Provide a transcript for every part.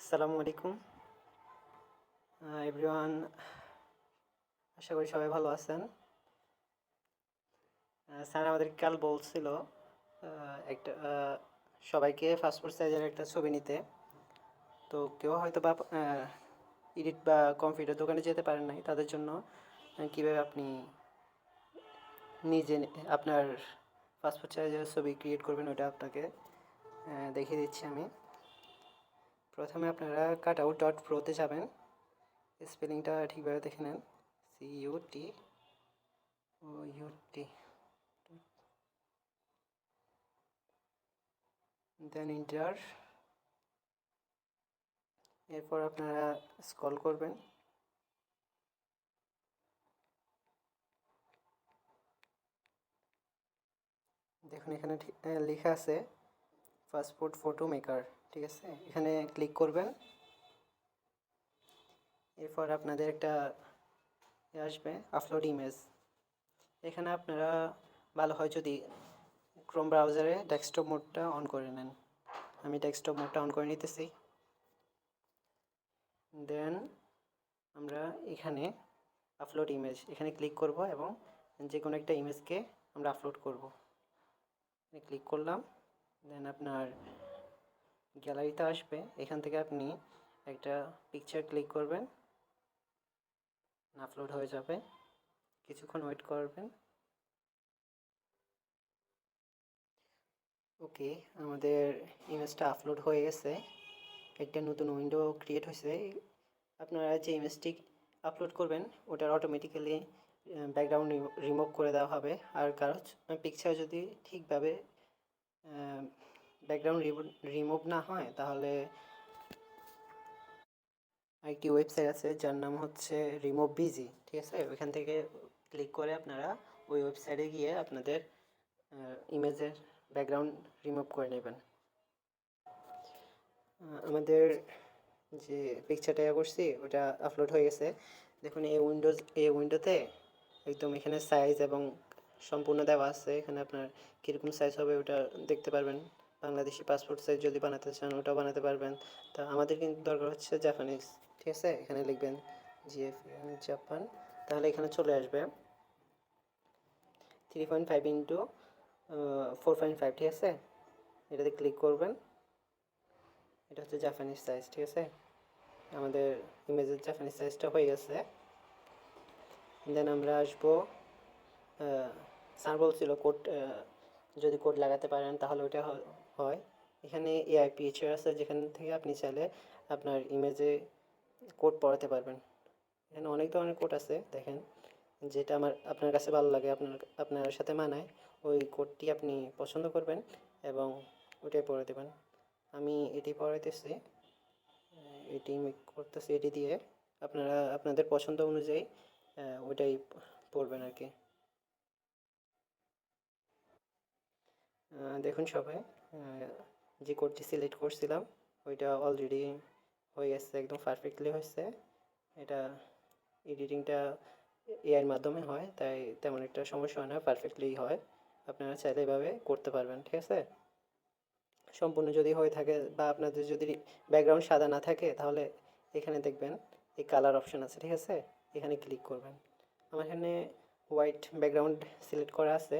আসসালামু আলাইকুম। এভরিওয়ান আশা করি সবাই ভালো আছেন। স্যার আমাদের কাল বলছিল একটা সবাইকে পাসপোর্ট সাইজের একটা ছবি নিতে। তো কেউ হয়তো বা এডিট বা কম্পিউটার দোকানে যেতে পারেন নাই, তাদের জন্য কীভাবে আপনি নিজে, আপনার পাসপোর্ট সাইজের ছবি ক্রিয়েট করবেন ওটা আপনাকে দেখিয়ে দিচ্ছি আমি। প্রথমে আপনারা কাট আউট ডট প্রোতে যাবেন। স্পেলিংটা ঠিকভাবে দেখে নেন। C U T O U T then enter এরপর আপনারা স্কল করবেন। দেখুন এখানে লেখা আছে পাসপোর্ট ফটো মেকার ঠিক আছে? এখানে ক্লিক করবেন। এরপর আপনাদের একটা আসবে আপলোড ইমেজ এখানে আপনারা ভালো হয় যদি ক্রোম ব্রাউজারে ডেস্কটপ মোডটা অন করে নেন। আমি ডেস্কটপ মোডটা অন করে নিতেছি। দেন আমরা এখানে আপলোড ইমেজ এখানে ক্লিক করব এবং যে কোনো একটা ইমেজকে আমরা আপলোড করব। ক্লিক করলাম। দেন আপনার গ্যালারিতে আসবে, এখান থেকে আপনি একটা পিকচার ক্লিক করবেন আপলোড হয়ে যাবে। কিছুক্ষণ ওয়েট করবেন। ওকে আমাদের ইমেজটা আপলোড হয়ে গেছে। একটা নতুন উইন্ডো ক্রিয়েট হয়েছে। আপনারা যে ইমেজটি আপলোড করবেন, ওটার অটোমেটিক্যালি ব্যাকগ্রাউন্ড রিমুভ করে দেওয়া হবে। আর কারও পিকচার যদি ঠিকভাবে ব্যাকগ্রাউন্ড রিমুভ না হয়, তাহলে একটি ওয়েবসাইট আছে, যার নাম হচ্ছে রিমুভ বিজি ঠিক আছে? ওইখান থেকে ক্লিক করে আপনারা ওই ওয়েবসাইটে গিয়ে আপনাদের ইমেজের ব্যাকগ্রাউন্ড রিমুভ করে নেবেন। আমাদের যে পিকচারটা করছি, ওটা আপলোড হয়ে গেছে। দেখুন, এই উইন্ডোজ এই উইন্ডোতে একদম এখানে সাইজ এবং সম্পূর্ণ দেওয়া আছে। এখানে আপনার কীরকম সাইজ হবে ওটা দেখতে পারবেন। বাংলাদেশি পাসপোর্ট সাইজ যদি বানাতে চান, ওটাও বানাতে পারবেন। তা আমাদের কিন্তু দরকার হচ্ছে জাপানিজ ঠিক আছে? এখানে লিখবেন জিএফ জাপান তাহলে এখানে চলে আসবে। Three point five into four point five ঠিক আছে? এটাতে ক্লিক করবেন। এটা হচ্ছে জাপানিজ সাইজ ঠিক আছে? আমাদের ইমেজের জাপানিজ সাইজটা হয়ে গেছে। দেন আমরা আসব স্যার বলছিল কোড যদি কোড লাগাতে পারেন, তাহলে হ- হয়। এখানে এআই পিএইচআর আছে যেখান থেকে আপনি চাইলে আপনার ইমেজে কোড পড়াতে পারবেন। এখানে অনেক ধরনের কোড আছে দেখেন। যেটা আমার আপনার কাছে ভালো লাগে আপনার আপনার সাথে মানায় ওই কোডটি আপনি পছন্দ করবেন এবং ওটাই পড়ে দেবেন। আমি এটি পড়াইতেছি এটি করতেছি এটি দিয়ে। আপনারা আপনাদের পছন্দ অনুযায়ী আহ, ওইটাই পড়বেন আর কি। দেখুন সবাই। যে কোডটি সিলেক্ট করছিলাম, ওইটা অলরেডি হয়ে গেছে, একদম পারফেক্টলি হয়েছে। এটা এডিটিংটা এআইয়ের মাধ্যমে হয়, তাই তেমন একটা সমস্যা হয় না পারফেক্টলি হয়। আপনারা চাইলে এভাবে করতে পারবেন, ঠিক আছে? সম্পূর্ণ যদি হয়ে থাকে বা আপনাদের যদি ব্যাকগ্রাউন্ড সাদা না থাকে, তাহলে এখানে দেখবেন এই কালার অপশন আছে, ঠিক আছে? এখানে ক্লিক করবেন। আমার এখানে হোয়াইট ব্যাকগ্রাউন্ড সিলেক্ট করা আছে।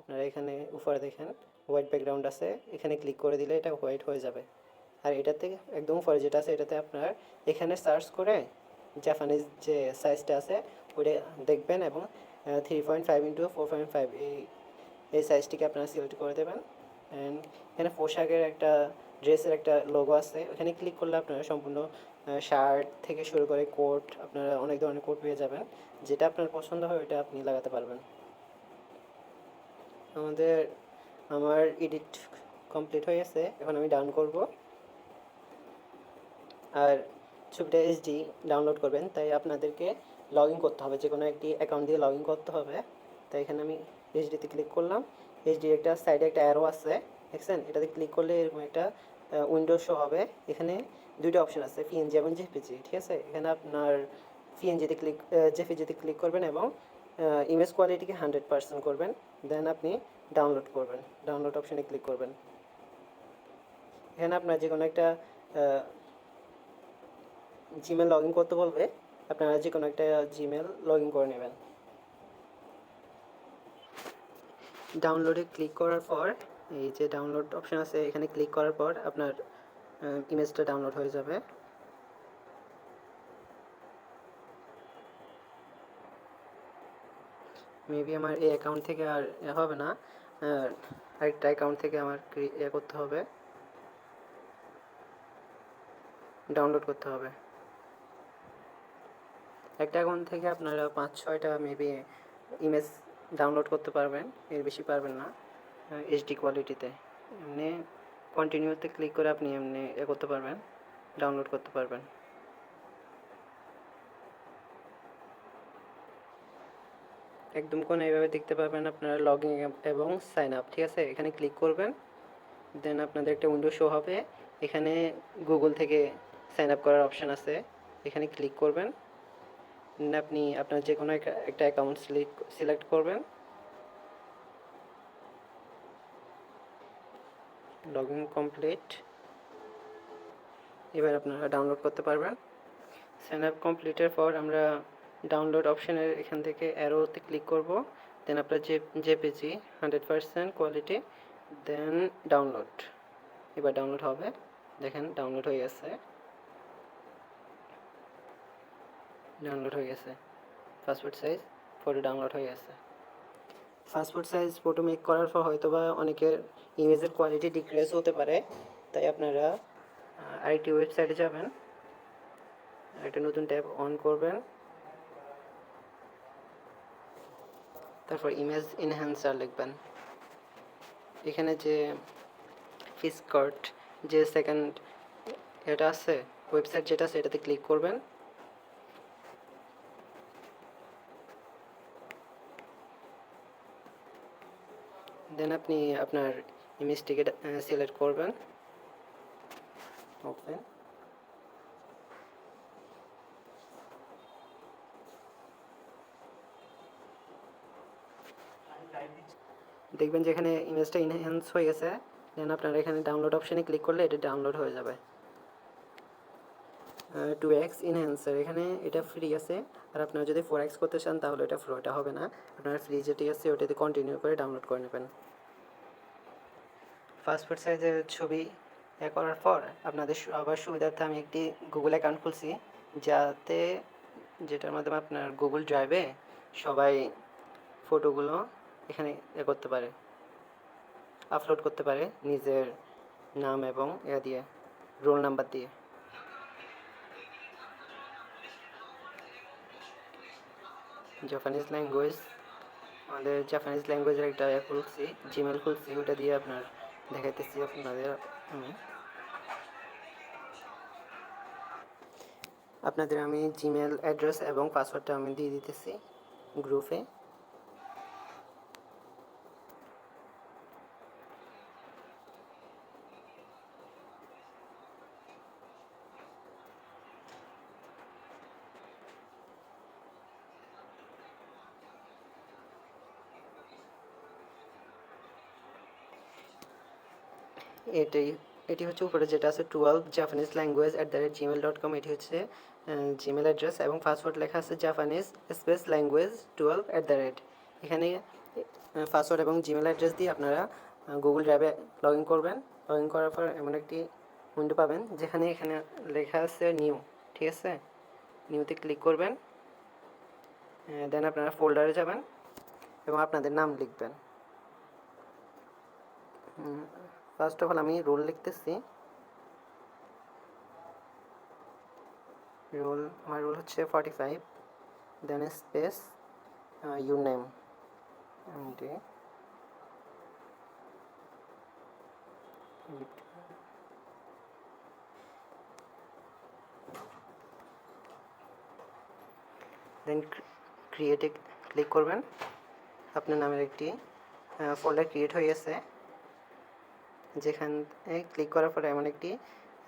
আপনারা এখানে উপরে দেখেন হোয়াইট ব্যাকগ্রাউন্ড আছে, এখানে ক্লিক করে দিলে এটা হোয়াইট হয়ে যাবে। আর এটাতে একদম উপরে যেটা আছে, এটাতে আপনার এখানে সার্চ করে জাপানিজ যে সাইজটা আছে, ওইটা দেখবেন এবং three point five into four point five এই এই সাইজটিকে আপনারা সিলেক্ট করে দেবেন। অ্যান্ড এখানে পোশাকের একটা, ড্রেসের একটা লোগো আছে, ওখানে ক্লিক করলে আপনারা সম্পূর্ণ শার্ট থেকে শুরু করে কোট, আপনারা অনেক ধরনের কোট পেয়ে যাবেন। যেটা আপনার পছন্দ হয়, ওইটা আপনি লাগাতে পারবেন। আমাদের আমার এডিট কমপ্লিট হয়ে গেছে, এখন আমি ডাউন করব। আর ছবিটা এইচডি ডাউনলোড করবেন, তাই আপনাদেরকে লগ ইন করতে হবে, যে কোনো একটি অ্যাকাউন্ট দিয়ে লগ ইন করতে হবে। তাই এখানে আমি এইচডিতে ক্লিক করলাম। এইচডি একটা সাইডে একটা অ্যারো আছে, দেখছেন? এটাতে ক্লিক করলে এরকম একটা উইন্ডো শো হবে। এখানে দুইটা অপশন আছে পিএনজি এবং জেপিজি ঠিক আছে? এখানে আপনার পিএনজিতে ক্লিক জেপিজিতে ক্লিক করবেন এবং ইমেজ কোয়ালিটিকে হান্ড্রেড পার্সেন্ট করবেন। দেন আপনি ডাউনলোড করবেন ডাউনলোড অপশানে ক্লিক করবেন। এখানে আপনার যে কোনো একটা জিমেল লগ ইন করতে বলবে, আপনারা যে কোনো একটা জিমেল লগ ইন করে নেবেন। ডাউনলোডে ক্লিক করার পর, এই যে ডাউনলোড অপশন আছে, এখানে ক্লিক করার পর আপনার ইমেজটা ডাউনলোড হয়ে যাবে। মেবি আমার এই অ্যাকাউন্ট থেকে আর হবে না। আরেকটা অ্যাকাউন্ট থেকে আমার এ করতে হবে। ডাউনলোড করতে হবে। একটা অ্যাকাউন্ট থেকে আপনারা পাঁচ, ছয়টা মেবি ইমেজ ডাউনলোড করতে পারবেন। এর বেশি পারবেন না। এইচডি কোয়ালিটিতে এমনি কন্টিনিউতে ক্লিক করে আপনি এমনি এ করতে পারবেন। ডাউনলোড করতে পারবেন। একদম কোন এইভাবে দেখতে পাবেন আপনারা লগ ইন এবং সাইন আপ ঠিক আছে? এখানে ক্লিক করবেন দেন আপনাদের একটা উইন্ডো শো হবে। এখানে গুগল থেকে সাইন আপ করার অপশান আছে। এখানে ক্লিক করবেন আপনি আপনার যে কোনো একটা অ্যাকাউন্ট সিলেক্ট করবেন। লগ ইন কমপ্লিট এবার আপনারা ডাউনলোড করতে পারবেন। সাইন আপ কমপ্লিটের পর আমরা ডাউনলোড অপশানের এখান থেকে অ্যারোতে ক্লিক করব দেন আপনার যে JPG hundred percent quality then download এবার ডাউনলোড হবে, দেখেন ডাউনলোড হয়ে গেছে। ডাউনলোড হয়ে গেছে। পাসপোর্ট সাইজ ফটো ডাউনলোড হয়ে গেছে। পাসপোর্ট সাইজ ফটো মেক করার পর হয়তো বা অনেকের ইমেজের কোয়ালিটি ডিক্রেস হতে পারে, তাই আপনারা আরেকটি ওয়েবসাইটে যাবেন। একটা নতুন ট্যাব অন করবেন। তারপর ইমেজ এনহ্যান্সার লিখবেন। এখানে যে ফিসকার্ট যে সেকেন্ড এটা আছে ওয়েবসাইট যেটা আছে, এটাতে ক্লিক করবেন। দেন আপনি আপনার ইমেজটিকে সিলেক্ট করবেন। ওপেন দেখবেন যে এখানে ইমেজটা ইনহ্যান্স হয়ে গেছে দেন আপনারা এখানে ডাউনলোড অপশানে ক্লিক করলে এটা ডাউনলোড হয়ে যাবে। টু এক্স ইনহ্যান্সার এখানে এটা ফ্রি আছে। আর আপনারা যদি ফোর এক্স করতে চান, তাহলে এটা ফ্রি এটা হবে না। আপনারা ফ্রি যেটি আছে, ওটাতে কন্টিনিউ করে ডাউনলোড করে নেবেন। পাসপোর্ট সাইজের ছবি এ করার পর, আপনাদের সু- আবার সুবিধার্থে আমি একটি গুগল অ্যাকাউন্ট খুলছি, যাতে যেটার মাধ্যমে আপনার গুগল ড্রাইভে সবাই ফটোগুলো এখানে এ করতে পারে আপলোড করতে পারে নিজের নাম এবং এ দিয়ে রোল নাম্বার দিয়ে। জাপানিজ ল্যাঙ্গুয়েজ আমাদের জাপানিজ ল্যাঙ্গুয়েজের একটা ইয়ে খুলছি জিমেল খুলছি, ওটা দিয়ে আপনার দেখাইতেছি আপনাদের আমি। আপনাদের আমি জিমেল অ্যাড্রেস এবং পাসওয়ার্ডটা আমি দিয়ে দিতেছি গ্রুপে এটাই, এটি হচ্ছে উপরে যেটা আছে twelve Japanese language at the rate Gmail dot com এটি হচ্ছে জিমেল অ্যাড্রেস এবং পাসওয়ার্ড লেখা আছে Japanese space language twelve at the rate এখানে পাসওয়ার্ড এবং জিমেল অ্যাড্রেস দিয়ে আপনারা গুগল ড্রাইভে লগ ইন করবেন। লগ ইন করার পর এমন একটি উইন্ডো পাবেন যেখানে এখানে লেখা আছে নিউ ঠিক আছে? নিউতে ক্লিক করবেন দেন আপনারা ফোল্ডারে যাবেন এবং আপনাদের নাম লিখবেন। ফার্স্ট অফ অল আমি রোল লিখতেছি। রোল আমার রোল হচ্ছে forty five then space your name MD then ক্রিয়েটে click করবেন। আপনার নামের একটি ফোল্ডার ক্রিয়েট হয়ে গেছে। যেখানে ক্লিক করার পরে এমন একটি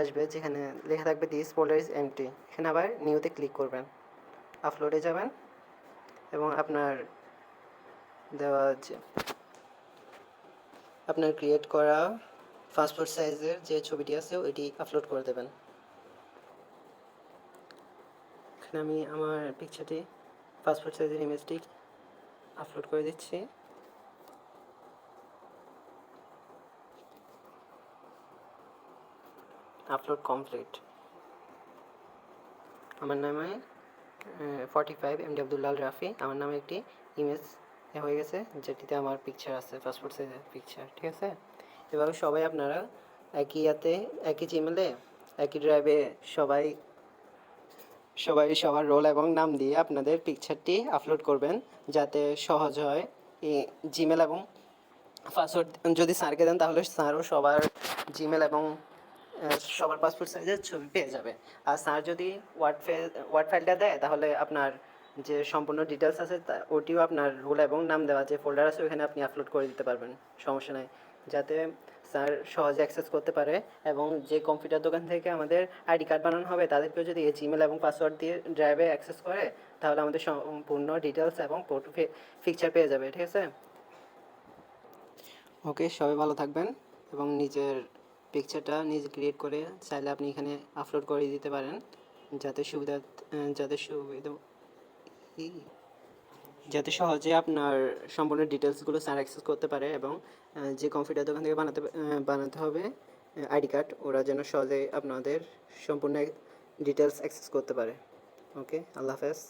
আসবে যেখানে লেখা থাকবে দিস ফোল্ডার ইজ এমটি এখানে আবার নিউতে ক্লিক করবেন। আপলোডে যাবেন এবং আপনার দেওয়া যে, আপনার ক্রিয়েট করা পাসপোর্ট সাইজের যে ছবিটি আছে, ওইটি আপলোড করে দেবেন। এখানে আমি আমার পিকচারটি পাসপোর্ট সাইজের ইমেজটি আপলোড করে দিচ্ছি। আপলোড কমপ্লিট আমার নামে ফর্টি ফাইভ এম ডি আবদুল্লাল রাফি। আমার নামে একটি ইমেজ হয়ে গেছে, যেটিতে আমার পিকচার আছে পাসপোর্ট সাইজের পিকচার ঠিক আছে? এভাবে সবাই আপনারা একই ইয়াতে একই জিমেলে একই ড্রাইভে সবাই সবাই সবার রোল এবং নাম দিয়ে আপনাদের পিকচারটি আপলোড করবেন, যাতে সহজ হয় জিমেল এবং পাসওয়ার্ড যদি স্যারকে দেন, তাহলে স্যারও সবার জিমেল এবং সবার পাসপোর্ট সাইজের ছবি পেয়ে যাবে। আর স্যার যদি ওয়ার্ড ফাইল ওয়ার্ড ফাইলটা দেয়, তাহলে আপনার যে সম্পূর্ণ ডিটেলস আছে ওটিও আপনার রোল এবং নাম দেওয়া যে ফোল্ডার আছে ওখানে আপনি আপলোড করে দিতে পারবেন, সমস্যা নাই। যাতে স্যার সহজে অ্যাক্সেস করতে পারে এবং যে কম্পিউটার দোকান থেকে আমাদের আইডি কার্ড বানানো হবে, তাদেরকেও যদি এই জিমেল এবং পাসওয়ার্ড দিয়ে ড্রাইভে অ্যাক্সেস করে, তাহলে আমাদের সম্পূর্ণ ডিটেলস এবং পিকচার পেয়ে যাবে, ঠিক আছে? ওকে সবাই ভালো থাকবেন এবং নিজের পিকচারটা নিজে ক্রিয়েট করে চাইলে আপনি এখানে আপলোড করে দিতে পারেন, যাতে সুবিধা যাতে সুবিধা যাতে সহজে আপনার সম্পূর্ণ ডিটেলসগুলো স্যার অ্যাক্সেস করতে পারে এবং যে কম্পিউটার দোকান থেকে বানাতে বানাতে হবে আইডি কার্ড ওরা যেন সহজে আপনাদের সম্পূর্ণ ডিটেলস অ্যাক্সেস করতে পারে। ওকে আল্লাহ হাফেজ।